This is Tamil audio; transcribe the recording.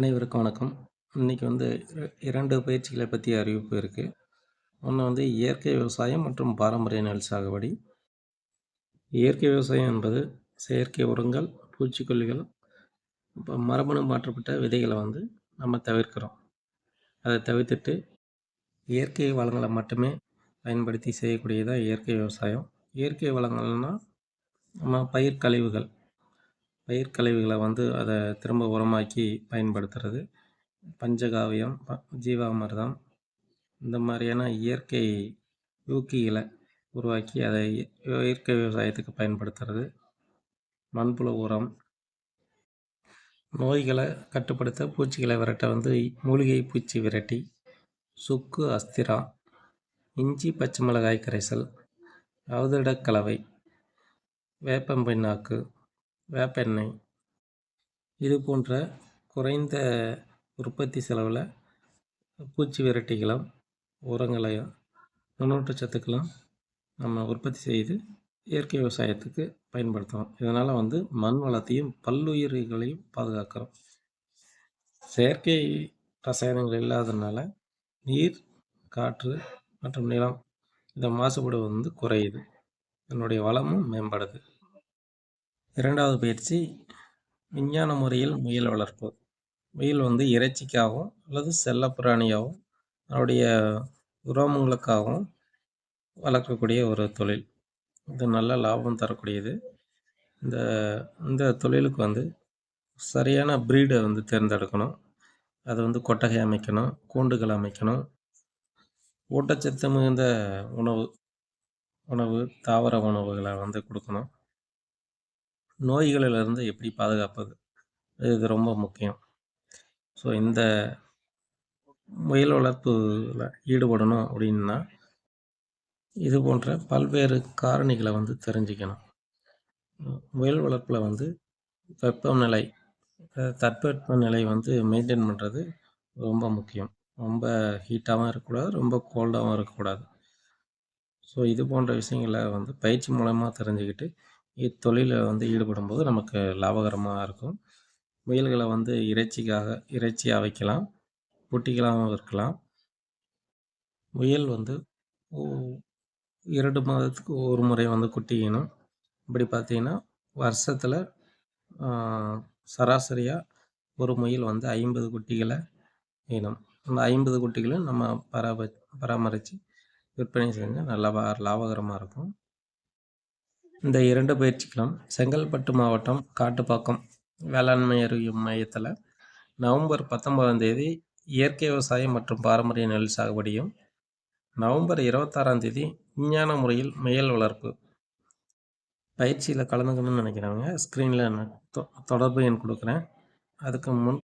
அனைவருக்கும் வணக்கம். இன்றைக்கி வந்து இர- இரண்டு பயிற்சிகளை பற்றி அறிவிப்பு இருக்குது ஒன்று வந்து இயற்கை விவசாயம் மற்றும் பாரம்பரிய நெல் சாகுபடி. இயற்கை விவசாயம் என்பது செயற்கை உரங்கள் பூச்சிக்கொல்லிகள் இப்போ மரபணு மாற்றப்பட்ட விதைகளை வந்து நம்ம தவிர்க்கிறோம். அதை தவிர்த்துட்டு இயற்கை வளங்களை மட்டுமே பயன்படுத்தி செய்யக்கூடியதான் இயற்கை விவசாயம். இயற்கை வளங்கள்னால் நம்ம பயிர் கழிவுகள் பயிர் கழிவுகளை வந்து அதை திரும்ப உரமாக்கி பயன்படுத்துறது. பஞ்சகாவியம் ப- ஜீவாமிர்தம் இந்த மாதிரியான இயற்கை ஊக்கிகளை உருவாக்கி அதை இயற்கை விவசாயத்துக்கு பயன்படுத்துறது. மண்புழு உரம் நோய்களை கட்டுப்படுத்த பூச்சிகளை விரட்ட வந்து மூலிகை பூச்சி விரட்டி சுக்கு அஸ்திரா இஞ்சி பச்சை மிளகாய் கரைசல் அவதிடக்கலவை வேப்பம் வேப்பெண்ணெய். இது போன்ற குறைந்த உற்பத்தி செலவில் பூச்சி விரட்டிகளும் உரங்களையும் நுண்ணூட்டச் சத்துக்களும் நம்ம உற்பத்தி செய்து இயற்கை விவசாயத்துக்கு பயன்படுத்துகிறோம் இதனால் வந்து மண் வளத்தையும் பல்லுயிர்களையும் பாதுகாக்கிறோம். செயற்கை ரசாயனங்கள் இல்லாததுனால நீர் காற்று மற்றும் நிலம் இந்த மாசுபாடு வந்து குறையுது. என்னுடைய வளமும் மேம்படுது. இரண்டாவது பயிற்சி விஞ்ஞான முறையில் முயல் வளர்ப்பு. முயல் வந்து இறைச்சிக்காகவும் அல்லது செல்லப்பிராணியாகவும் அதனுடைய உரோமங்களுக்காகவும் வளர்க்கக்கூடிய ஒரு தொழில். இது நல்ல லாபம் தரக்கூடியது. இந்த இந்த தொழிலுக்கு வந்து சரியான ப்ரீடை வந்து தேர்ந்தெடுக்கணும். அது வந்து கொட்டகை அமைக்கணும் கூண்டுகள் அமைக்கணும். ஊட்டச்சத்து மிகுந்த உணவு உணவு தாவர உணவுகளை வந்து கொடுக்கணும். நோய்களிலிருந்து எப்படி பாதுகாப்பது? இது ரொம்ப முக்கியம். ஸோ இந்த முயல் வளர்ப்புல ஈடுபடணும் அப்படின்னா இது போன்ற பல்வேறு காரணிகளை வந்து தெரிஞ்சுக்கணும். முயல் வளர்ப்பில் வந்து வெப்பநிலை தட்பவெப்ப நிலை வந்து மெயின்டைன் பண்ணுறது ரொம்ப முக்கியம். ரொம்ப ஹீட்டாகவும் இருக்கக்கூடாது ரொம்ப கோல்டாகவும் இருக்கக்கூடாது. ஸோ இது போன்ற விஷயங்களை வந்து பயிற்சி மூலமாக தெரிஞ்சுக்கிட்டு இத்தொழிலில் வந்து ஈடுபடும்போது நமக்கு லாபகரமாக இருக்கும். முயல்களை வந்து இறைச்சிக்காக இறைச்சியாக வைக்கலாம். குட்டிகளாகவும் இருக்கலாம். முயல் வந்து இரண்டு மாதத்துக்கு ஒரு முறை வந்து குட்டிக்கணும். இப்படி பார்த்தீங்கன்னா வருஷத்தில் சராசரியாக ஒரு முயல் வந்து ஐம்பது குட்டிகளை ஈனும் அந்த ஐம்பது குட்டிகளும் நம்ம பராம பராமரித்து விற்பனை செஞ்சால் நல்லா லாபகரமாக இருக்கும். இந்த இரண்டு பயிற்சிகளும் செங்கல்பட்டு மாவட்டம் காட்டுப்பாக்கம் வேளாண்மை அறிவியல் மையத்தில் நவம்பர் பத்தொன்பதாம் தேதி இயற்கை விவசாயம் மற்றும் பாரம்பரிய நெல் சாகுபடியும் நவம்பர் இருபத்தாறாம் தேதி விஞ்ஞான முறையில் முயல் வளர்ப்பு. பயிற்சியில் கலந்துக்கணும்னு நினைக்கிறவங்க ஸ்க்ரீனில் தொடர்பு எண் கொடுக்குறேன். அதுக்கு முன்